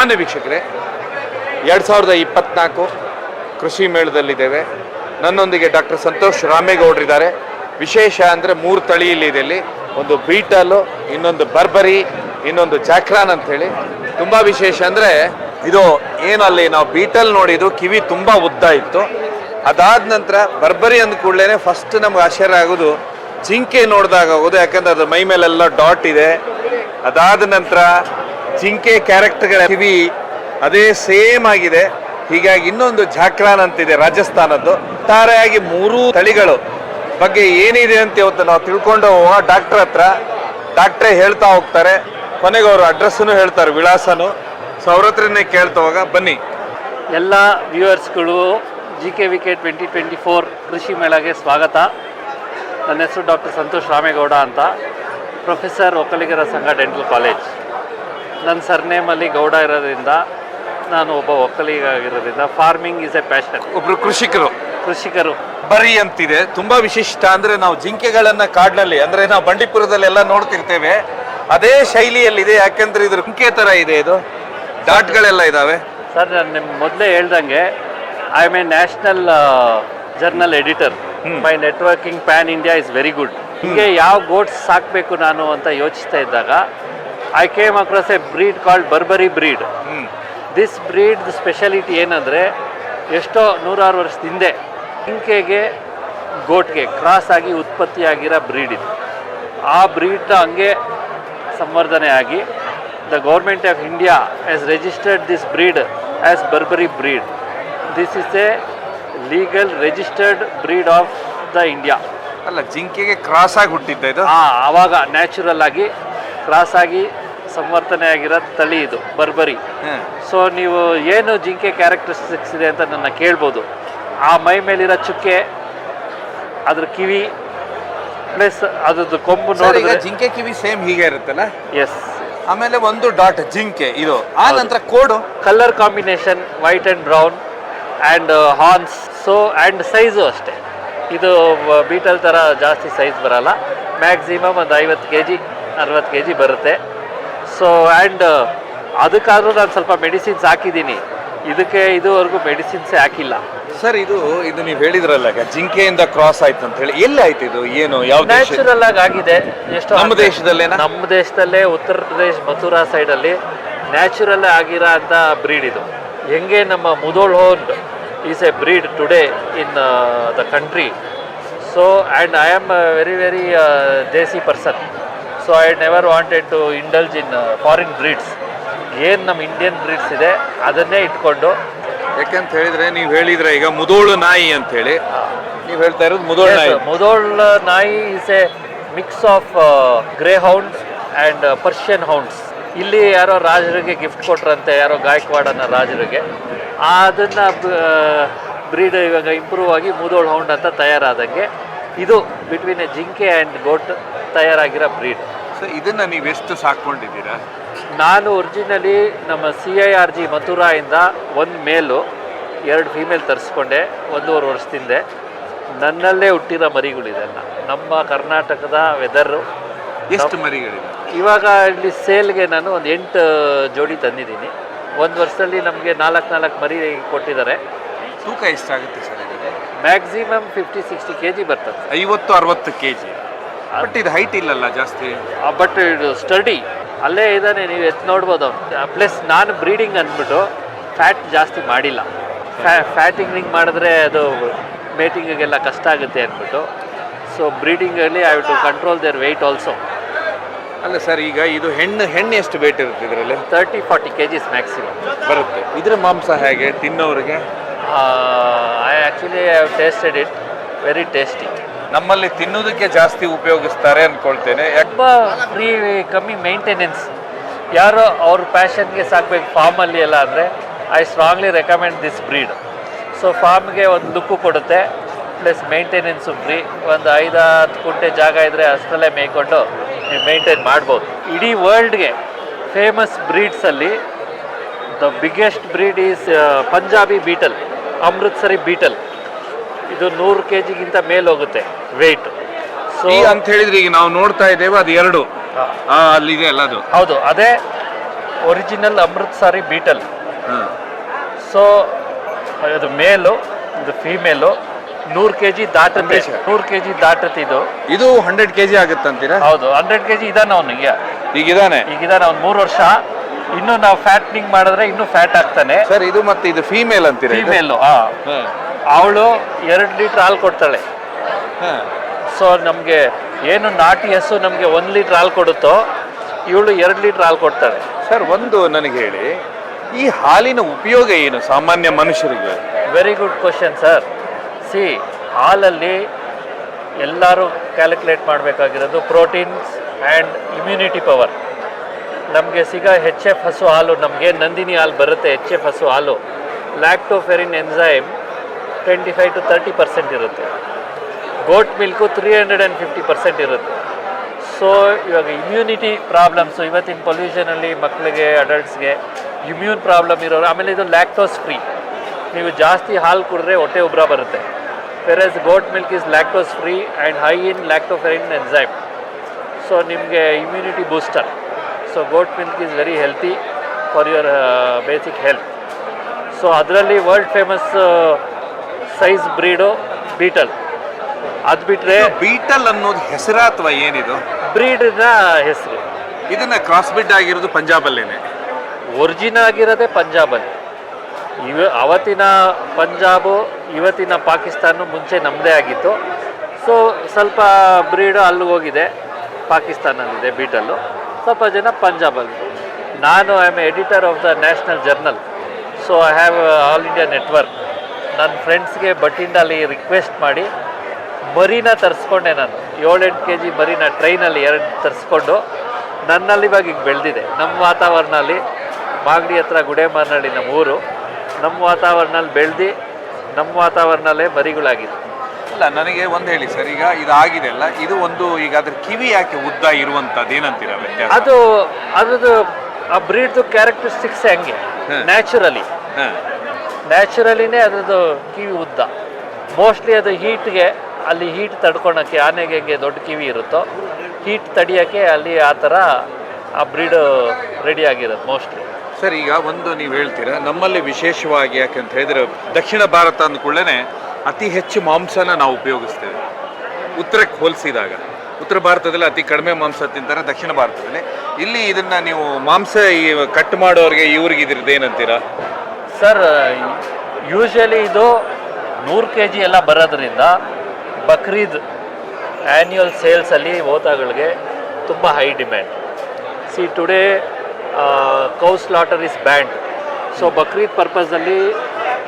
ಮಾನ್ಯ ವೀಕ್ಷಕರೇ, ಎರಡು ಸಾವಿರದ ಇಪ್ಪತ್ನಾಲ್ಕು ಕೃಷಿ ಮೇಳದಲ್ಲಿದ್ದೇವೆ. ನನ್ನೊಂದಿಗೆ ಡಾಕ್ಟರ್ ಸಂತೋಷ್ ರಾಮೇಗೌಡರಿದ್ದಾರೆ ವಿಶೇಷ ಅಂದರೆ ಮೂರು ತಳಿ ಇಲ್ಲಿದೆ ಇಲ್ಲಿ. ಒಂದು ಬೀಟಲು ಇನ್ನೊಂದು ಬರ್ಬರಿ, ಇನ್ನೊಂದು ಜಾಕ್ರಾನ್ ಅಂತ ಹೇಳಿ ತುಂಬ ವಿಶೇಷ ಅಂದರೆ ಇದು ಏನಲ್ಲಿ ನಾವು ಬೀಟಲ್ ನೋಡಿದ್ದು, ಕಿವಿ ತುಂಬ ಉದ್ದ ಇತ್ತು. ಅದಾದ ನಂತರ ಬರ್ಬರಿ ಅಂದ ಕೂಡಲೇ ಫಸ್ಟ್ ನಮ್ಗೆ ಆಶ್ಚರ್ಯ ಆಗೋದು, ಜಿಂಕೆ ನೋಡಿದಾಗ ಆಗೋದು, ಯಾಕಂದ್ರೆ ಅದು ಮೈ ಮೇಲೆಲ್ಲ ಡಾಟ್ ಇದೆ. ಅದಾದ ನಂತರ ಜಿಂಕೆ ಕ್ಯಾರೆಕ್ಟರ್ಗಳ ಕಿವಿ ಅದೇ ಸೇಮ್ ಆಗಿದೆ. ಹೀಗಾಗಿ ಇನ್ನೊಂದು ಜಾಕ್ರಾನ್ ಅಂತಿದೆ ರಾಜಸ್ಥಾನದ್ದು. ಒಟ್ಟಾರೆಯಾಗಿ ಮೂರೂ ತಳಿಗಳು. ಬಗ್ಗೆ ಏನಿದೆ ಅಂತ ಇವತ್ತು ನಾವು ತಿಳ್ಕೊಂಡು ಹೋಗುವ ಡಾಕ್ಟರ್ ಹತ್ರ ಡಾಕ್ಟ್ರೇ ಹೇಳ್ತಾ ಹೋಗ್ತಾರೆ. ಕೊನೆಗೆ ಅವರು ಅಡ್ರೆಸ್ಸನ್ನು ಹೇಳ್ತಾರೆ ವಿಳಾಸನು. ಸೊ ಅವ್ರ ಹತ್ರನೇ ಕೇಳ್ತಾ ಹೋಗ ಬನ್ನಿ. ಎಲ್ಲ ವ್ಯೂವರ್ಸ್ಗಳು G K V K twenty twenty four ಕೃಷಿ ಮೇಳಗೆ ಸ್ವಾಗತ. ನನ್ನ ಹೆಸರು ಡಾಕ್ಟರ್ ಸಂತೋಷ್ ರಾಮೇಗೌಡ ಅಂತ. Professor Vokkaligara Sangha dental college. ನನ್ನ ಸರ್ನೇಮಲ್ಲಿ ಗೌಡ ಇರೋದ್ರಿಂದ ನಾನು ಒಬ್ಬ ಒಕ್ಕಲಿಗ ಆಗಿರೋದ್ರಿಂದ ಫಾರ್ಮಿಂಗ್ ಇಸ್ ಎ ಪ್ಯಾಷನ್ ಒಬ್ರು ಕೃಷಿಕರು. ಕೃಷಿಕರು. ಬರಿ ಅಂತಿದೆ. ತುಂಬಾ ವಿಶಿಷ್ಟ ಅಂದ್ರೆ ನಾವು ಜಿಂಕೆಗಳನ್ನ ಕಾಡಿನಲ್ಲಿ ಅಂದ್ರೆ ನಾವು ಬಂಡೀಪುರದಲ್ಲಿ ಎಲ್ಲ ನೋಡ್ತಿರ್ತೇವೆ. ಅದೇ ಶೈಲಿಯಲ್ಲಿದೆ ಯಾಕೆಂದ್ರೆ ಇದ್ರ ಜಿಂಕೆ ತರ ಇದೆ ಇದು. ಡಾಟ್ಗಳೆಲ್ಲ ಇದಾವೆ. ಸರ್ ನಾನು ನಿಮ್ಮ ಮೊದಲೇ ಹೇಳ್ದಂಗೆ I am a national journal editor my networking pan India is very good ಹೀಗೆ ಯಾವ ಗೋಟ್ಸ್ ಸಾಕಬೇಕು ನಾನು ಅಂತ ಯೋಚಿಸ್ತಾ ಇದ್ದಾಗ I came across a breed called Barbari breed this breed speciality ಏನಂದರೆ ಎಷ್ಟೋ ನೂರಾರು ವರ್ಷದ ಹಿಂದೆ ಜಿಂಕೆಗೆ ಗೋಟ್ಗೆ ಕ್ರಾಸ್ ಆಗಿ ಉತ್ಪತ್ತಿಯಾಗಿರೋ ಬ್ರೀಡ್ ಇದು. ಆ ಬ್ರೀಡ್ನ ಹಂಗೆ ಸಂವರ್ಧನೆ ಆಗಿ the government of India as registered this breed as Barbari breed this is a legal registered breed of the India ಅಲ್ಲ ಜಿಂಕೆಗೆ ಕ್ರಾಸ್ ಆಗಿ ಹುಟ್ಟಿದ್ದ ಇದು? ಹಾಂ ಆವಾಗ ನ್ಯಾಚುರಲ್ ಆಗಿ ಕ್ರಾಸ್ ಆಗಿ ಸಂವರ್ಧನೆ ಆಗಿರೋ ತಳಿ ಇದು ಬರ್ಬರಿ. ಸೊ ನೀವು ಏನು ಜಿಂಕೆ ಕ್ಯಾರೆಕ್ಟರಿಸ್ಟಿಕ್ಸ್ ಇದೆ ಅಂತ ನನ್ನ ಕೇಳ್ಬೋದು. ಆ ಮೈ ಮೇಲಿರೋ ಚುಕ್ಕೆ ಅದ್ರ ಕಿವಿ ಪ್ಲಸ್ ಅದ್ರದ್ದು ಕೊಂಬು ನೋಡಿದ್ರೆ ಜಿಂಕೆ ಕಿವಿ ಸೇಮ್ ಹೀಗೆ ಇರುತ್ತಲ್ಲ? ಎಸ್ ಆಮೇಲೆ ಒಂದು ಡಾಟ್ ಜಿಂಕೆ ಇದು. ಆ ನಂತರ ಕೋಡು? Colour combination white and brown and horns so and size ಅಷ್ಟೇ. ಇದು ಬೀಟಲ್ ಥರ ಜಾಸ್ತಿ ಸೈಜ್ ಬರಲ್ಲ. ಮ್ಯಾಕ್ಸಿಮಮ್ ಒಂದು ಐವತ್ತು ಕೆ ಜಿ ಅರವತ್ತು ಕೆ ಜಿ ಬರುತ್ತೆ. ಸೊ ಆ್ಯಂಡ್ ಅದಕ್ಕಾದರೂ ನಾನು ಸ್ವಲ್ಪ ಮೆಡಿಸಿನ್ಸ್ ಹಾಕಿದ್ದೀನಿ. ಇದಕ್ಕೆ ಇದುವರೆಗೂ ಮೆಡಿಸಿನ್ಸೇ ಹಾಕಿಲ್ಲ. ಸರ್ ಇದು ಇದು ನೀವು ಹೇಳಿದ್ರಲ್ಲ ಈಗ ಜಿಂಕೆಯಿಂದ ಕ್ರಾಸ್ ಆಯ್ತು ಅಂತ ಹೇಳಿ ಎಲ್ಲಿ ಆಯ್ತು ಇದು? ಏನು ಯಾವ ದೇಶ ನ್ಯಾಚುರಲ್ ಆಗಿ ಆಗಿದೆ. ಎಷ್ಟು ನಮ್ಮ ದೇಶದಲ್ಲೇನಾ? ನಮ್ಮ ದೇಶದಲ್ಲೇ ಉತ್ತರ ಪ್ರದೇಶ ಮಥುರಾ ಸೈಡಲ್ಲಿ ನ್ಯಾಚುರಲ್ ಆಗಿರೋ ಅಂತ ಬ್ರೀಡ್ ಇದು. ಹೆಂಗೆ ನಮ್ಮ Mudhol hound is a breed today in the country so and I am very very desi person so I never wanted to indulge in foreign breeds ಏನು ನಮ್ಮ ಇಂಡಿಯನ್ ಬ್ರೀಡ್ಸ್ ಇದೆ ಅದನ್ನೇ ಇಟ್ಕೊಂಡು. ಯಾಕೆಂತ ಹೇಳಿದ್ರೆ ನೀವು ಹೇಳಿದ್ರೆ ಈಗ ಮುದೋಳು ನಾಯಿ ಅಂತ ಹೇಳಿ ನೀವು ಹೇಳ್ತಾ ಇರೋದು ಮುದೋಳು ನಾಯಿ. ಮುದೋಳು ನಾಯಿ is a mix of greyhounds and Persian hounds ಇಲ್ಲಿ ಯಾರೋ ರಾಜರಿಗೆ ಗಿಫ್ಟ್ ಕೊಟ್ರಂತೆ ಯಾರೋ ಗಾಯಕ್ವಾಡ್ ಅನ್ನೋ ರಾಜರಿಗೆ. ಅದನ್ನು ಬ್ರೀಡ್ ಇವಾಗ ಇಂಪ್ರೂವ್ ಆಗಿ ಮುದೋಳ್ ಹೌಂಡ್ ಅಂತ ತಯಾರಾದಂಗೆ ಇದು ಬಿಟ್ವೀನ್ ಎ ಜಿಂಕೆ ಆ್ಯಂಡ್ ಗೋಟ್ ತಯಾರಾಗಿರೋ ಬ್ರೀಡ್ ಸೊ ಇದನ್ನ ನೀವು ಎಷ್ಟು ಸಾಕೊಂಡಿದ್ದೀರಾ ನಾನು ಒರಿಜಿನಲಿ ನಮ್ಮ ಸಿ ಐ ಆರ್ ಜಿ ಮಥುರಾಯಿಂದ ಒಂದು ಮೇಲು ಎರಡು ಫೀಮೇಲ್ ತರಿಸ್ಕೊಂಡೆ ಒಂದೂವರೆ ವರ್ಷದಿಂದ. ನನ್ನಲ್ಲೇ ಹುಟ್ಟಿರೋ ಮರಿಗಳಿದೆಲ್ಲ ನಮ್ಮ ಕರ್ನಾಟಕದ ವೆದರು ಎಷ್ಟು ಮರಿಗಳಿದೆ ಇವಾಗ ಇಲ್ಲಿ ಸೇಲ್ಗೆ ನಾನು ಒಂದು ಎಂಟು ಜೋಡಿ ತಂದಿದ್ದೀನಿ. ಒಂದು ವರ್ಷದಲ್ಲಿ ನಮಗೆ ನಾಲ್ಕು ನಾಲ್ಕು ಮರಿ ಕೊಟ್ಟಿದ್ದಾರೆ. ತೂಕ ಎಷ್ಟಾಗುತ್ತೆ sir maximum fifty sixty K G ಬರ್ತದೆ. ಐವತ್ತು ಅರವತ್ತು ಕೆ ಜಿ ಬಟ್ ಇದು ಹೈಟ್ ಇಲ್ಲಲ್ಲ ಜಾಸ್ತಿ. ಬಟ್ ಇದು ಸ್ಟಡಿ ಅಲ್ಲೇ ಇದ್ದಾನೆ ನೀವು ಎತ್ತು ನೋಡ್ಬೋದು ಪ್ಲಸ್ ನಾನು ಬ್ರೀಡಿಂಗ್ ಅಂದ್ಬಿಟ್ಟು ಫ್ಯಾಟ್ ಜಾಸ್ತಿ ಮಾಡಿಲ್ಲ. ಫ್ಯಾಟಿಂಗ್ ಮಾಡಿದ್ರೆ ಅದು ಮೇಟಿಂಗಿಗೆಲ್ಲ ಕಷ್ಟ ಆಗುತ್ತೆ ಅಂದ್ಬಿಟ್ಟು. So ಬ್ರೀಡಿಂಗಲ್ಲಿ I to control their weight also ಅಲ್ಲ ಸರ್ ಈಗ ಇದು ಹೆಣ್ಣು ಹೆಣ್ಣು ಎಷ್ಟು ವೇಟ್ ಇರುತ್ತೆ ಇದರಲ್ಲಿ? Thirty forty K Gs maximum ಬರುತ್ತೆ. ಇದ್ರ ಮಾಂಸ ಹೇಗೆ? ತಿನ್ನೋರಿಗೆ? I actually I have tasted it very tasty ನಮ್ಮಲ್ಲಿ ತಿನ್ನೋದಕ್ಕೆ ಜಾಸ್ತಿ ಉಪಯೋಗಿಸ್ತಾರೆ ಅಂದ್ಕೊಳ್ತೇನೆ ತುಂಬ ಫ್ರೀ ಕಮ್ಮಿ ಮೇಂಟೆನೆನ್ಸ್ ಯಾರೋ ಅವ್ರ ಪ್ಯಾಷನ್ಗೆ ಸಾಕ್ಬೇಕು ಫಾರ್ಮಲ್ಲಿ ಎಲ್ಲ ಅಂದರೆ I strongly recommend this breed so ಫಾರ್ಮ್ಗೆ ಒಂದು ಲುಕ್ಕು ಕೊಡುತ್ತೆ ಪ್ಲಸ್ ಮೇಂಟೆನೆನ್ಸು ಫ್ರೀ ಒಂದು ಐದು ಹತ್ತು ಕುಂಟೆ ಜಾಗ ಇದ್ದರೆ ಅಷ್ಟರಲ್ಲೇ ಮೇಯ್ಕೊಂಡು ನೀವು ಮೇಂಟೈನ್ ಮಾಡ್ಬೋದು. ಇಡೀ ವರ್ಲ್ಡ್ಗೆ famous ಬ್ರೀಡ್ಸಲ್ಲಿ the biggest breed is Punjabi Beetal Amritsari Beetal ಇದು ನೂರು ಕೆ ಜಿಗಿಂತ ಮೇಲೆ ಹೋಗುತ್ತೆ ವೆಯ್ಟ್ ಸೊ ಈ ಅಂತ ಹೇಳಿದ್ರೆ ಈಗ ನಾವು ನೋಡ್ತಾ ಇದ್ದೇವೆ ಅದು ಎರಡು. ಆ, ಅಲ್ಲಿದೆ ಅಲ್ಲ ಅದು. ಹೌದು ಅದೇ ಒರಿಜಿನಲ್ ಅಮೃತ್ಸರಿ ಬೀಟಲ್ ಹಾಂ. ಸೊ ಅದು ಮೇಲು ಇದು ಫೀಮೇಲು ನೂರು ಕೆ ಜಿ ದಾಟತ್ತೆ. ನೂರು ಕೆ ಜಿ ದಾಟತ್ತೆ ಇದು. ಇದು ಹಂಡ್ರೆಡ್ ಕೆ ಜಿ ಆಗುತ್ತಂತೀರಾ ಹೌದು ಹಂಡ್ರೆಡ್ ಕೆ ಜಿ ಇದಾನೆ ಅವನಿಗೆ ಈಗಿದಾನೆ? ಈಗಿದಾನೆ ಅವ್ನು ಮೂರು ವರ್ಷ. ಇನ್ನು ನಾವು ಫ್ಯಾಟ್ನಿಂಗ್ ಮಾಡಿದ್ರೆ ಇನ್ನೂ ಫ್ಯಾಟ್ ಆಗ್ತಾನೆ. ಸರ್ ಇದು ಮತ್ತೆ ಇದು ಫೀಮೇಲ್ ಅಂತೀರಾ ಇದು? ಫೀಮೇಲು ಹಾಂ. ಅವಳು ಎರಡು ಲೀಟ್ರ್ ಹಾಲು ಕೊಡ್ತಾಳೆ. ಹಾಂ. ಸೊ ನಮಗೆ ಏನು ನಾಟಿ ಹಸು ನಮಗೆ ಒಂದು ಲೀಟ್ರ್ ಹಾಲು ಕೊಡುತ್ತೋ ಇವಳು ಎರಡು ಲೀಟ್ರ್ ಹಾಲು ಕೊಡ್ತಾಳೆ. ಸರ್ ಒಂದು ನನಗೆ ಹೇಳಿ ಈ ಹಾಲಿನ ಉಪಯೋಗ ಏನು ಸಾಮಾನ್ಯ ಮನುಷ್ಯರಿಗೆ? Very good question sir see ಹಾಲಲ್ಲಿ ಎಲ್ಲರೂ ಕ್ಯಾಲ್ಕುಲೇಟ್ ಮಾಡಬೇಕಾಗಿರೋದು ಪ್ರೋಟೀನ್ಸ್ ಆ್ಯಂಡ್ ಇಮ್ಯುನಿಟಿ ಪವರ್ ನಮಗೆ ಸಿಗ ಹೆಚ್ ಎಫ್ ಹಸು ಹಾಲು ನಮಗೆ ನಂದಿನಿ ಹಾಲು ಬರುತ್ತೆ ಹೆಚ್ ಎಫ್ ಹಸು ಹಾಲು. Lactoferrin enzyme twenty five to thirty percent ಇರುತ್ತೆ. Goat milk three hundred and fifty percent ಇರುತ್ತೆ. ಸೊ ಇವಾಗ ಇಮ್ಯುನಿಟಿ ಪ್ರಾಬ್ಲಮ್ಸು ಇವತ್ತಿನ ಪೊಲ್ಯೂಷನಲ್ಲಿ ಮಕ್ಕಳಿಗೆ ಅಡಲ್ಟ್ಸ್ಗೆ ಇಮ್ಯೂನ್ ಪ್ರಾಬ್ಲಮ್ ಇರೋರು, ಆಮೇಲೆ ಇದು ಲ್ಯಾಕ್ಟೋಸ್ ಫ್ರೀ ನೀವು ಜಾಸ್ತಿ ಹಾಲು ಕುಡಿದ್ರೆ ಹೊಟ್ಟೆ ಉಬ್ರ ಬರುತ್ತೆ. Versus goat milk is lactose free and high in lactoferrin enzyme so ನಿಮಗೆ immunity booster so goat milk is very healthy for your basic health so ಅದರಲ್ಲಿ world famous size breed Beetal. ಅದು ಬಿಟ್ಟರೆ ಬೀಟಲ್ ಅನ್ನೋದು ಹೆಸರ ಅಥವಾ ಏನಿದು? ಬ್ರೀಡ್ನ ಹೆಸರು. ಇದನ್ನ ಕ್ರಾಸ್ ಬಿಡ್ ಆಗಿರೋದು ಪಂಜಾಬಲ್ಲೇನೆ. ಒರಿಜಿನ್ ಆಗಿರೋದೆ ಪಂಜಾಬಲ್ಲಿ. ಇವ ಅವತ್ತಿನ ಪಂಜಾಬು ಇವತ್ತಿನ ಪಾಕಿಸ್ತಾನ ಮುಂಚೆ ನಮ್ಮದೇ ಆಗಿತ್ತು. ಸೊ ಸ್ವಲ್ಪ ಬ್ರೀಡು ಅಲ್ಲಿ ಹೋಗಿದೆ. ಪಾಕಿಸ್ತಾನಲ್ಲಿದೆ ಬೀಟಲ್ಲು. ಸ್ವಲ್ಪ ಜನ ಪಂಜಾಬಲ್ಲಿ. ನಾನು I am editor of the national journal so I have all India network ನನ್ನ ಫ್ರೆಂಡ್ಸ್ಗೆ ಬಟ್ಟಿಂಡಲ್ಲಿ ರಿಕ್ವೆಸ್ಟ್ ಮಾಡಿ ಮರಿನ ತರಿಸ್ಕೊಂಡೆ ನಾನು. ಏಳೆಂಟು ಕೆ ಜಿ ಮರಿನ ಟ್ರೈನಲ್ಲಿ ಎರಡು ತರಿಸ್ಕೊಂಡು ನನ್ನಲ್ಲಿ ಇವಾಗ ಈಗ ಬೆಳೆದಿದೆ. ನಮ್ಮ ವಾತಾವರಣದಲ್ಲಿ ಮಾಗಡಿ ಹತ್ರ ಗುಡೇಮಾರ್ನಳ್ಳಿ ನಮ್ಮ ಊರು ನಮ್ಮ ವಾತಾವರಣದಲ್ಲಿ ಬೆಳೆದು ನಮ್ಮ ವಾತಾವರಣದಲ್ಲೇ ಮರಿಗಳಾಗಿದೆ ಇಲ್ಲ ನನಗೆ ಒಂದು ಹೇಳಿ ಸರ್ ಈಗ ಇದಾಗಿದೆ ಅಲ್ಲ ಇದು ಒಂದು ಈಗ ಅದ್ರ ಕಿವಿ ಯಾಕೆ ಉದ್ದ ಇರುವಂಥದ್ದು ಏನಂತೀರ ವ್ಯತ್ಯಾಸ? ಅದು ಅದ್ರದ್ದು ಆ ಬ್ರೀಡ್ದು ಕ್ಯಾರೆಕ್ಟರಿಸ್ಟಿಕ್ಸ್ ಹಂಗೆ. ನ್ಯಾಚುರಲಿ ಹಾ. ನ್ಯಾಚುರಲಿನೇ ಅದರದ್ದು ಕಿವಿ ಉದ್ದ. ಮೋಸ್ಟ್ಲಿ ಅದು ಹೀಟ್ಗೆ ಅಲ್ಲಿ ಹೀಟ್ ತಡ್ಕೊಳಕ್ಕೆ ಆನೆಗೆ ಹೆಂಗೆ ದೊಡ್ಡ ಕಿವಿ ಇರುತ್ತೋ ಹೀಟ್ ತಡಿಯೋಕ್ಕೆ ಅಲ್ಲಿ ಆ ಥರ ಆ ಬ್ರೀಡ್ ರೆಡಿ ಆಗಿರೋದು ಮೋಸ್ಟ್ಲಿ ಸರ್, ಈಗ ಒಂದು ನೀವು ಹೇಳ್ತೀರಾ, ನಮ್ಮಲ್ಲಿ ವಿಶೇಷವಾಗಿ ಯಾಕಂತ ಹೇಳಿದ್ರೆ ದಕ್ಷಿಣ ಭಾರತ ಅಂದ್ಕೊಳ್ಳೇನೆ ಅತಿ ಹೆಚ್ಚು ಮಾಂಸನ ನಾವು ಉಪಯೋಗಿಸ್ತೇವೆ. ಉತ್ತರಕ್ಕೆ ಹೋಲಿಸಿದಾಗ. ಉತ್ತರ ಭಾರತದಲ್ಲಿ ಅತಿ ಕಡಿಮೆ ಮಾಂಸ ತಿಂತಾರೆ ದಕ್ಷಿಣ ಭಾರತದಲ್ಲಿ. ಇಲ್ಲಿ ಇದನ್ನು ನೀವು ಮಾಂಸ ಈ ಕಟ್ ಮಾಡೋರಿಗೆ ಇವ್ರಿಗೆ ಇದ್ರದ್ದು ಏನಂತೀರಾ? ಸರ್ ಯೂಶಲಿ ಇದು ನೂರು ಕೆ ಜಿ ಎಲ್ಲ ಬರೋದ್ರಿಂದ ಬಕ್ರೀದ್ ಆ್ಯನ್ಯುವಲ್ ಸೇಲ್ಸಲ್ಲಿ ಹೋತಾಗಳಿಗೆ ತುಂಬ high demand see today cow slaughter is banned so Bakrid ಪರ್ಪಸಲ್ಲಿ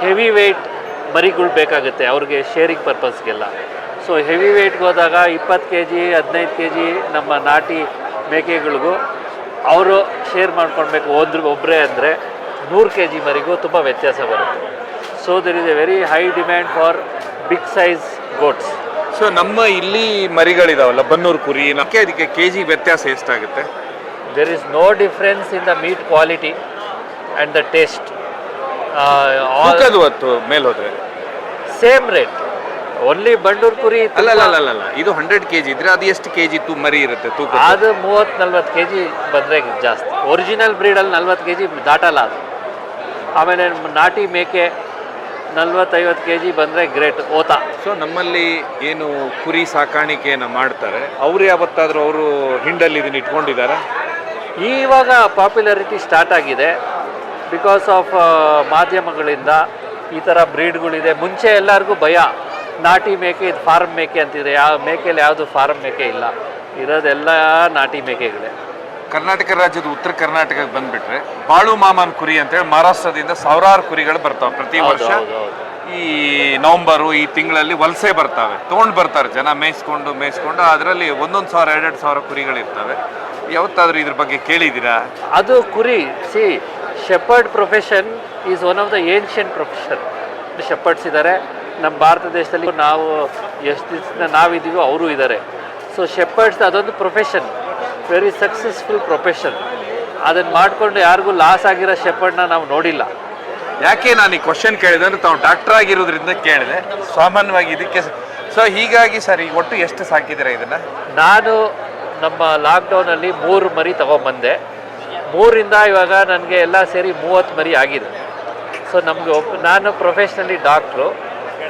heavy weight ಮರಿಗಳು ಬೇಕಾಗುತ್ತೆ ಅವ್ರಿಗೆ ಶೇರಿಂಗ್ ಪರ್ಪಸ್ಗೆಲ್ಲ ಸೊ ಹೆವಿ ವೆಯ್ಟ್ಗೆ ಹೋದಾಗ ಇಪ್ಪತ್ತು ಕೆ ಜಿ ಹದಿನೈದು ಕೆ ಜಿ ನಮ್ಮ ನಾಟಿ ಮೇಕೆಗಳಿಗೂ ಅವರು ಶೇರ್ ಮಾಡ್ಕೊಳ್ಬೇಕು ಒಂದು ಒಬ್ಬರೇ ಅಂದರೆ ನೂರು ಕೆ ಜಿ ಮರಿಗೂ ತುಂಬ ವ್ಯತ್ಯಾಸ ಬರುತ್ತೆ. So there is a very high demand for big size goats so ನಮ್ಮ ಇಲ್ಲಿ ಮರಿಗಳಿದಾವಲ್ಲ ಬನ್ನೂರು ಕುರಿ ನಕ್ಕೆ ಅದಕ್ಕೆ ಕೆ ಜಿ ವ್ಯತ್ಯಾಸ ಎಷ್ಟಾಗುತ್ತೆ? There is no difference in the meat quality and the taste all ಹೊತ್ತು ಮೇಲೆ ಹೋದರೆ ಸೇಮ್ ರೇಟ್ ಓನ್ಲಿ ಬಂಡೂರು ಕುರಿ ಅಲ್ಲ ಅಲ್ಲ ಅಲ್ಲ ಇದು ಹಂಡ್ರೆಡ್ ಕೆ ಜಿ ಇದ್ರೆ ಅದು ಎಷ್ಟು ಕೆ ಜಿ ತೂ ಮರಿ ಇರುತ್ತೆ ತೂಕ ಅದು ಮೂವತ್ತು ನಲ್ವತ್ತು ಕೆ ಜಿ ಬಂದರೆ ಜಾಸ್ತಿ. ಒರಿಜಿನಲ್ ಬ್ರೀಡಲ್ಲಿ ನಲ್ವತ್ತು ಕೆ ಜಿ ದಾಟಲ್ಲ ಅದು. ಆಮೇಲೆ ನಾಟಿ ಮೇಕೆ ನಲ್ವತ್ತೈವತ್ತು ಕೆ ಜಿ ಬಂದರೆ ಗ್ರೇಟ್ ಓತ. ಸೊ ನಮ್ಮಲ್ಲಿ ಏನು ಕುರಿ ಸಾಕಾಣಿಕೆಯನ್ನು ಮಾಡ್ತಾರೆ. ಅವರು ಯಾವತ್ತಾದರೂ ಅವರು ಹಿಂಡಲ್ಲಿ ಇದನ್ನು ಇಟ್ಕೊಂಡಿದ್ದಾರೆ? ಈವಾಗ ಪಾಪ್ಯುಲಾರಿಟಿ ಸ್ಟಾರ್ಟ್ ಆಗಿದೆ. ಬಿಕಾಸ್ ಆಫ್ ಮಾಧ್ಯಮಗಳಿಂದ ಈ ಥರ ಬ್ರೀಡ್ಗಳಿದೆ. ಮುಂಚೆ ಎಲ್ಲರಿಗೂ ಭಯ ನಾಟಿ ಮೇಕೆ ಇದು ಫಾರ್ಮ್ ಮೇಕೆ ಅಂತಿದೆ. ಯಾವ ಮೇಕೆಯಲ್ಲಿ ಯಾವುದು ಫಾರ್ಮ್ ಮೇಕೆ ಇಲ್ಲ. ಇರೋದೆಲ್ಲ ನಾಟಿ ಮೇಕೆಗಳೇ. ಕರ್ನಾಟಕ ರಾಜ್ಯದ ಉತ್ತರ ಕರ್ನಾಟಕಕ್ಕೆ ಬಂದ್ಬಿಟ್ರೆ ಬಾಳು ಮಾಮನ್ ಕುರಿ ಅಂತೇಳಿ ಮಹಾರಾಷ್ಟ್ರದಿಂದ ಸಾವಿರಾರು ಕುರಿಗಳು ಬರ್ತಾವೆ ಪ್ರತಿ ವರ್ಷ. ಈ ನವಂಬರು ಈ ತಿಂಗಳಲ್ಲಿ ವಲಸೆ ಬರ್ತವೆ ತೊಗೊಂಡು ಬರ್ತಾರೆ ಜನ ಮೇಯಿಸ್ಕೊಂಡು ಮೇಯಿಸ್ಕೊಂಡು ಅದರಲ್ಲಿ ಒಂದೊಂದು ಸಾವಿರ ಎರಡೆರಡು ಸಾವಿರ ಕುರಿಗಳಿರ್ತವೆ ಯಾವತ್ತಾದ್ರೂ ಇದ್ರ ಬಗ್ಗೆ ಕೇಳಿದ್ದೀರಾ? ಅದು ಕುರಿ see shepherd profession is one of the ancient profession shepherds ಇದ್ದಾರೆ ನಮ್ಮ ಭಾರತ ದೇಶದಲ್ಲಿ ನಾವು ಎಷ್ಟು ದಿವಸ ನಾವಿದ್ದೀವೋ ಅವರು ಇದ್ದಾರೆ ಸೊ ಶೆಪರ್ಡ್ಸ್ ಅದೊಂದು ಪ್ರೊಫೆಷನ್ ವೆರಿ ಸಕ್ಸಸ್ಫುಲ್ ಪ್ರೊಫೆಷನ್ ಅದನ್ನು ಮಾಡಿಕೊಂಡು ಯಾರಿಗೂ ಲಾಸ್ ಆಗಿರೋ ಶೆಪರ್ಡ್ನ ನಾವು ನೋಡಿಲ್ಲ. ಯಾಕೆ ನಾನು ಈ ಕ್ವಶನ್ ಕೇಳಿದೆ ಅಂದ್ರೆ ತಾವು ಡಾಕ್ಟರ್ ಆಗಿರೋದ್ರಿಂದ ಕೇಳಿದೆ. ಸಾಮಾನ್ಯವಾಗಿ ಇದಕ್ಕೆ ಸೊ ಹೀಗಾಗಿ ಸರ್ ಈಗ ಒಟ್ಟು ಎಷ್ಟು ಸಾಕಿದ್ದೀರಾ ಇದನ್ನ? ನಾನು ನಮ್ಮ ಲಾಕ್ಡೌನಲ್ಲಿ ಮೂರು ಮರಿ ತಗೊಂಬಂದೆ. ಮೂರಿಂದ ಇವಾಗ ನನಗೆ ಎಲ್ಲ ಸೇರಿ ಮೂವತ್ತು ಮರಿ ಆಗಿದೆ. ಸೊ ನಮಗೆ ಒಬ್ಬ ನಾನು ಪ್ರೊಫೆಷ್ನಲಿ ಡಾಕ್ಟ್ರು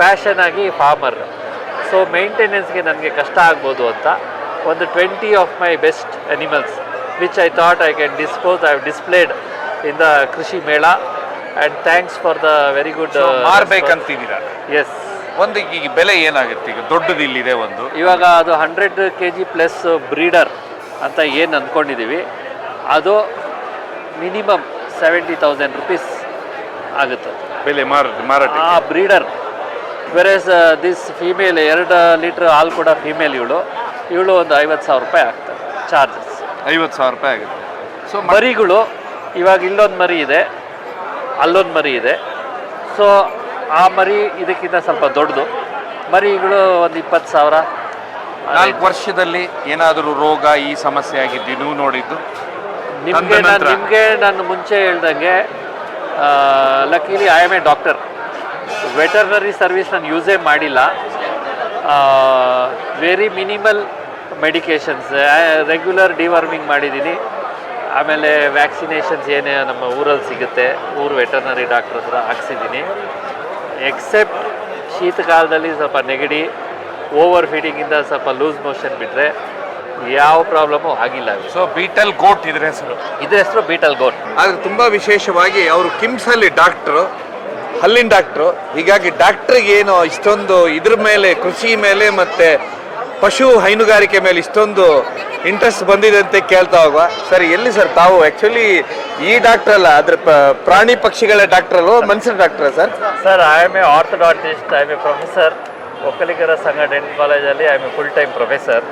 ಪ್ಯಾಷನ್ ಆಗಿ ಫಾರ್ಮರ್ ಸೊ ಮೇಂಟೆನೆನ್ಸ್ಗೆ ನನಗೆ ಕಷ್ಟ ಆಗ್ಬೋದು ಅಂತ. ಒಂದು twenty of my best animals which I thought I can dispose I have displayed in the ಕೃಷಿ ಮೇಳ and thanks for the very good ಮಾರ್ಬೇಕಂತಿದ್ದೀರಾ yes ಒಂದು ಈಗ ಬೆಲೆ ಏನಾಗುತ್ತೆ? ಈಗ ದೊಡ್ಡದು ಇಲ್ಲಿದೆ ಒಂದು. ಇವಾಗ ಅದು hundred K G plus breeder ಅಂತ ಏನು ಅಂದ್ಕೊಂಡಿದ್ದೀವಿ ಅದು ಮಿನಿಮಮ್ ಸೆವೆಂಟಿ ತೌಸಂಡ್ ರುಪೀಸ್ ಆಗುತ್ತೆ. ಬೆಲೆ ಮಾರ ಮಾರಾಟ ಆ ಬ್ರೀಡರ್ ವೆರೇಸ್ ದಿಸ್ ಫೀಮೇಲ್ ಎರಡು ಲೀಟ್ರ್ ಹಾಲು ಕೂಡ ಫೀಮೇಲ್ ಇವಳು. ಇವಳು ಒಂದು ಐವತ್ತು ಸಾವಿರ ರೂಪಾಯಿ ಆಗ್ತದೆ ಚಾರ್ಜಸ್ ಐವತ್ತು ಸಾವಿರ ರೂಪಾಯಿ ಆಗುತ್ತೆ. ಸೊ ಮರಿಗಳು ಇವಾಗ ಇಲ್ಲೊಂದು ಮರಿ ಇದೆ ಅಲ್ಲೊಂದು ಮರಿ ಇದೆ. ಸೊ ಆ ಮರಿ ಇದಕ್ಕಿಂತ ಸ್ವಲ್ಪ ದೊಡ್ಡದು. ಮರಿಗಳು ಒಂದು ಇಪ್ಪತ್ತು ಸಾವಿರ ನಾಲ್ಕು ವರ್ಷದಲ್ಲಿ ಏನಾದರೂ ರೋಗ ಈ ಸಮಸ್ಯೆ ಆಗಿದ್ದು ನೀವು ನೋಡಿದ್ದು? ನಿಮಗೆ ನಾನು ನಿಮಗೆ ನಾನು ಮುಂಚೆ ಹೇಳ್ದಂಗೆ luckily I am a doctor veterinary service ನಾನು ಯೂಸೇ ಮಾಡಿಲ್ಲ. Very minimal medications regular deworming ಮಾಡಿದ್ದೀನಿ. ಆಮೇಲೆ ವ್ಯಾಕ್ಸಿನೇಷನ್ಸ್ ಏನೇ ನಮ್ಮ ಊರಲ್ಲಿ ಸಿಗುತ್ತೆ ಊರು ವೆಟರ್ನರಿ ಡಾಕ್ಟರ್ ಹತ್ರ ಹಾಕ್ಸಿದ್ದೀನಿ. ಎಕ್ಸೆಪ್ಟ್ ಶೀತಕಾಲದಲ್ಲಿ ಸ್ವಲ್ಪ ನೆಗಡಿ ಓವರ್ ಫೀಡಿಂಗಿಂದ ಸ್ವಲ್ಪ ಲೂಸ್ ಮೋಷನ್ ಬಿಟ್ಟರೆ ಯಾವ ಪ್ರಾಬ್ಲಮು ಆಗಿಲ್ಲ ಸೊ ಬೀಟಲ್ ಗೋಟ್ ಇದ್ರ ಹೆಸರು? ಇದ್ರ ಹೆಸರು ಬೀಟಲ್ ಗೋಟ್ ಆದ್ರೆ ತುಂಬಾ ವಿಶೇಷವಾಗಿ ಅವರು ಕಿಮ್ಸಲ್ಲಿ ಡಾಕ್ಟ್ರು ಹಲ್ಲಿನ ಡಾಕ್ಟ್ರು ಹೀಗಾಗಿ ಡಾಕ್ಟ್ರಿಗೆ ಏನು ಇಷ್ಟೊಂದು ಇದ್ರ ಮೇಲೆ ಕೃಷಿ ಮೇಲೆ ಮತ್ತೆ ಪಶು ಹೈನುಗಾರಿಕೆ ಮೇಲೆ ಇಷ್ಟೊಂದು ಇಂಟ್ರೆಸ್ಟ್ ಬಂದಿದೆ ಅಂತ ಕೇಳ್ತಾ ಹೋಗುವ. ಸರ್ ಎಲ್ಲಿ ಸರ್ ತಾವು? ಆಕ್ಚುಲಿ ಈ ಡಾಕ್ಟರ್ ಅಲ್ಲ ಅದ್ರ ಪ್ರಾಣಿ ಪಕ್ಷಿಗಳ ಡಾಕ್ಟರ್ ಅಲ್ವ? ಮನುಷ್ಯನ doctor sir? Sir I am a orthodontist I am a professor Vokkaligara Sangha dental ಕಾಲೇಜಲ್ಲಿ I am a full time professor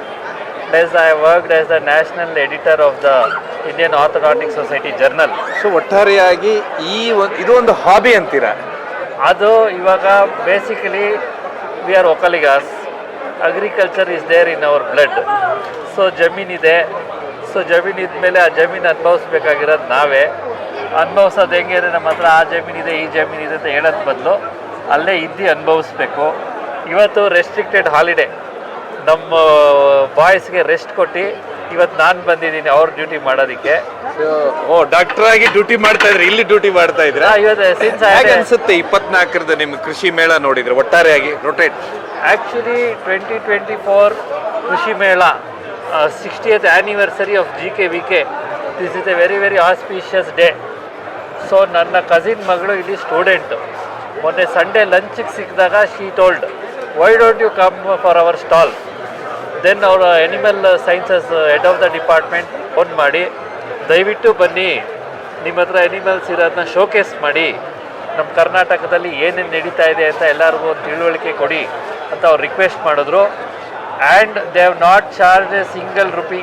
plus I worked as the national editor of the Indian orthodontic society journal so ಒಟ್ಟಾರೆಯಾಗಿ ಈ ಒಂದು ಇದು ಒಂದು hobby ಅಂತೀರಾ? ಅದು ಇವಾಗ basically we are Vokkaligas agriculture is there in our blood so ಜಮೀನಿದೆ so ಜಮೀನು ಇದ್ಮೇಲೆ ಆ ಜಮೀನು ಅನುಭವಿಸ್ಬೇಕಾಗಿರೋದು ನಾವೇ. ಅನುಭವಿಸೋದು ಹೆಂಗೆ ಅಂದರೆ ನಮ್ಮ ಹತ್ರ ಆ ಜಮೀನಿದೆ ಈ ಜಮೀನಿದೆ ಅಂತ ಹೇಳೋದು ಬದಲು ಅಲ್ಲೇ ಇದ್ದು ಅನುಭವಿಸ್ಬೇಕು. ಇವತ್ತು ರೆಸ್ಟ್ರಿಕ್ಟೆಡ್ ಹಾಲಿಡೇ ನಮ್ಮ ಬಾಯ್ಸ್ಗೆ ರೆಸ್ಟ್ ಕೊಟ್ಟು ಇವತ್ತು ನಾನು ಬಂದಿದ್ದೀನಿ ಅವ್ರ ಡ್ಯೂಟಿ ಮಾಡೋದಕ್ಕೆ. ಓ ಡಾಕ್ಟರ್ ಆಗಿ ಡ್ಯೂಟಿ ಮಾಡ್ತಾ ಇದ್ರೆ ಇಲ್ಲಿ ಡ್ಯೂಟಿ ಮಾಡ್ತಾ ಇದ್ರ? ಇವತ್ತು ಅನ್ಸುತ್ತೆ ಇಪ್ಪತ್ನಾಲ್ಕರದ ನಿಮ್ಮ ಕೃಷಿ ಮೇಳ ನೋಡಿದ್ರೆ ಒಟ್ಟಾರೆಯಾಗಿ rotate actually twenty twenty four ಕೃಷಿ ಮೇಳ sixtieth anniversary of G K V K this is a very very auspicious day so ನನ್ನ ಕಸಿನ್ ಮಗಳು ಇಲ್ಲಿ ಸ್ಟೂಡೆಂಟು ಮೊನ್ನೆ ಸಂಡೇ ಲಂಚಿಗೆ ಸಿಕ್ಕಿದಾಗ she told why don't you come for our stall then ಅವರು animal sciences head of the department phone ಮಾಡಿ, ದಯವಿಟ್ಟು ಬನ್ನಿ. ನಿಮ್ಮ ಹತ್ರ ಎನಿಮಲ್ಸ್ ಇರೋದನ್ನ ಶೋಕೇಸ್ ಮಾಡಿ. ನಮ್ಮ ಕರ್ನಾಟಕದಲ್ಲಿ ಏನೇನು ನಡೀತಾ ಇದೆ ಅಂತ ಎಲ್ಲರಿಗೂ ಒಂದು ತಿಳುವಳಿಕೆ ಕೊಡಿ. ಅಂತ ಅವ್ರು ರಿಕ್ವೆಸ್ಟ್ ಮಾಡಿದ್ರು. And they have not charge a single rupee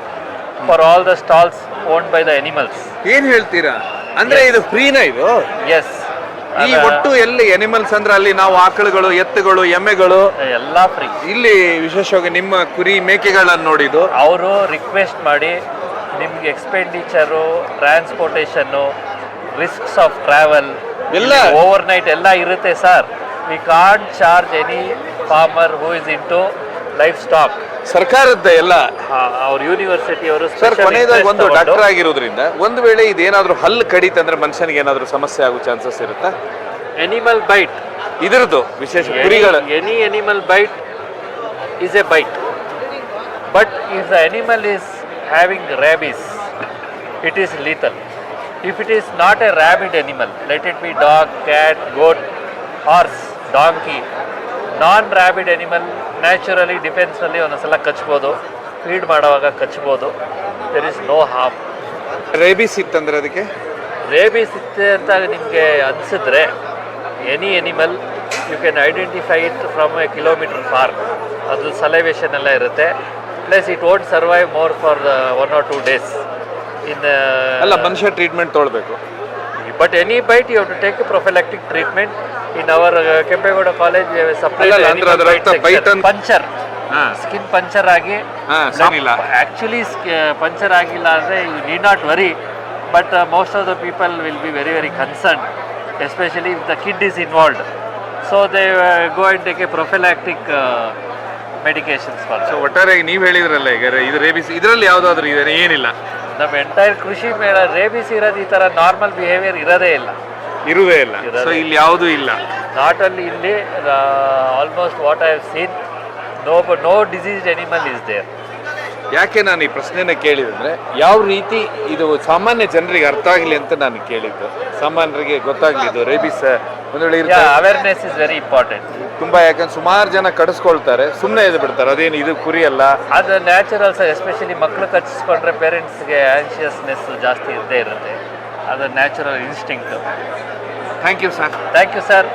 for all the stalls own by the animals ಏನು ಹೇಳ್ತೀರಾ? ಅಂದ್ರೆ ಇದು ಫ್ರೀನಾ ಇದು? ಎಸ್ ಈ ಒಟ್ಟು ಎಲ್ಲಿ ಎನಿಮಲ್ಸ್ ಅಂದ್ರೆ ಅಲ್ಲಿ ನಾವು ಆಕಳುಗಳು ಎತ್ತುಗಳು ಎಮ್ಮೆಗಳು? ಎಲ್ಲ ಫ್ರೀ ಇಲ್ಲಿ ವಿಶೇಷವಾಗಿ ನಿಮ್ಮ ಕುರಿ ಮೇಕೆಗಳನ್ನು ನೋಡಿದ್ದು. ಅವರು ರಿಕ್ವೆಸ್ಟ್ ಮಾಡಿ ನಿಮ್ಗೆ expenditure transportation risks of travel ಎಲ್ಲ? ಓವರ್ ನೈಟ್ ಎಲ್ಲ ಇರುತ್ತೆ sir we can't charge any farmer who is into livestock ಸರ್ಕಾರದ ಎಲ್ಲ ಅವ್ರ ಯೂನಿವರ್ಸಿಟಿ ಅವರು ಸರ್ ಕೊನೆಯದಾಗಿ ಒಂದು ಡಾಕ್ಟರ್ ಆಗಿರೋದ್ರಿಂದ ಒಂದು ವೇಳೆ ಇದೇನಾದ್ರೂ ಹಲ್ಲು ಕಡಿತಂದ್ರೆ ಮನುಷ್ಯನಿಗೆ ಏನಾದ್ರೂ ಸಮಸ್ಯೆ ಆಗೋ ಚಾನ್ಸಸ್ ಇರುತ್ತಾ? ಎನಿಮಲ್ ಬೈಟ್ ಇದರದ್ದು ವಿಶೇಷ ಕುರಿಗಳ. Any animal bite is a bite but if the animal is having rabies it is lethal. If it is not a rabid animal let it be dog cat goat horse donkey, non rabid animal naturally ಡಿಫೆನ್ಸ್ನಲ್ಲಿ ಒಂದೊಂದ್ಸಲ ಕಚ್ಬೋದು. Feed ಮಾಡೋವಾಗ ಕಚ್ಬೋದು. There is no harm rabies ಇತ್ತಂದ್ರೆ ಅದಕ್ಕೆ? Rabies ಇತ್ತೆ ಅಂತ ನಿಮಗೆ ಅನಿಸಿದ್ರೆ any animal you can identify it from a kilometre far ಅದು ಸಲೈವೇಷನ್ ಎಲ್ಲ ಇರುತ್ತೆ. Plus it won't survive more for one or two days in ಅಲ್ಲ ಮನುಷ್ಯ ಟ್ರೀಟ್ಮೆಂಟ್ ತೊಗೊಳ್ಬೇಕು but any bite you to take prophylactic treatment in our Kempegowda college puncture. Skin puncture ಆಗಿ actually. Puncture ಆಗಿಲ್ಲ ಅಂದರೆ you need not worry but most of the people will be very very concern especially if the kid is involved so they go and take a prophylactic medications so ಒಟ್ಟಾರೆ ನೀವು ಹೇಳಿದ್ರಲ್ಲ ಈಗ ಇದು rabies ಇದರಲ್ಲಿ ಯಾವುದಾದ್ರೂ ಇದೆ ಏನಿಲ್ಲ. ನಮ್ಮ ಎಂಟೈರ್ ಕೃಷಿ ಮೇಳ ರೇಬಿಸ್ ಇರೋದು ಈ ಥರ ನಾರ್ಮಲ್ ಬಿಹೇವಿಯರ್ ಇರೋದೇ ಇಲ್ಲ. ಇರುವುದೇ ಇಲ್ಲ. ಸೊ ಇಲ್ಲಿ. ಯಾವುದೂ ಇಲ್ಲ. ನಾಟ್ ಅಲ್ಲಿ ಇಲ್ಲಿ almost what I have seen no no disease animal is there ಯಾಕೆ ನಾನು ಈ ಪ್ರಶ್ನೆನ ಕೇಳಿದಂದರೆ ಯಾವ ರೀತಿ ಇದು ಸಾಮಾನ್ಯ ಜನರಿಗೆ ಅರ್ಥ ಆಗಲಿ ಅಂತ ನಾನು ಕೇಳಿದ್ದು. ಸಾಮಾನ್ಯರಿಗೆ ಗೊತ್ತಾಗಲಿ ಇದು ರೇಬಿಸ್ ಒಂದು ವೇಳೆ ಇರ್ತಾ ಅವೇರ್ನೆಸ್ ಇಸ್ ವೆರಿ ಇಂಪಾರ್ಟೆಂಟ್ ತುಂಬಾ ಯಾಕಂದ್ರೆ ಸುಮಾರು ಜನ ಕಡಿಸ್ಕೊಳ್ತಾರೆ ಸುಮ್ಮನೆ ಇದು ಬಿಡ್ತಾರೆ ಅದೇನು ಇದು ಕುರಿ ಅಲ್ಲ. ಅದು ನ್ಯಾಚುರಲ್ಸ್ ಎಸ್ಪೆಷಲಿ ಮಕ್ಕಳು ಕಚ್ಚಿಸ್ಕೊಂಡ್ರೆ ಪೇರೆಂಟ್ಸ್ಗೆ ಆ್ಯನ್ಷಿಯಸ್ನೆಸ್ ಜಾಸ್ತಿ ಇದ್ದೇ ಇರುತ್ತೆ. ಅದು natural instinct thank you sir thank you sir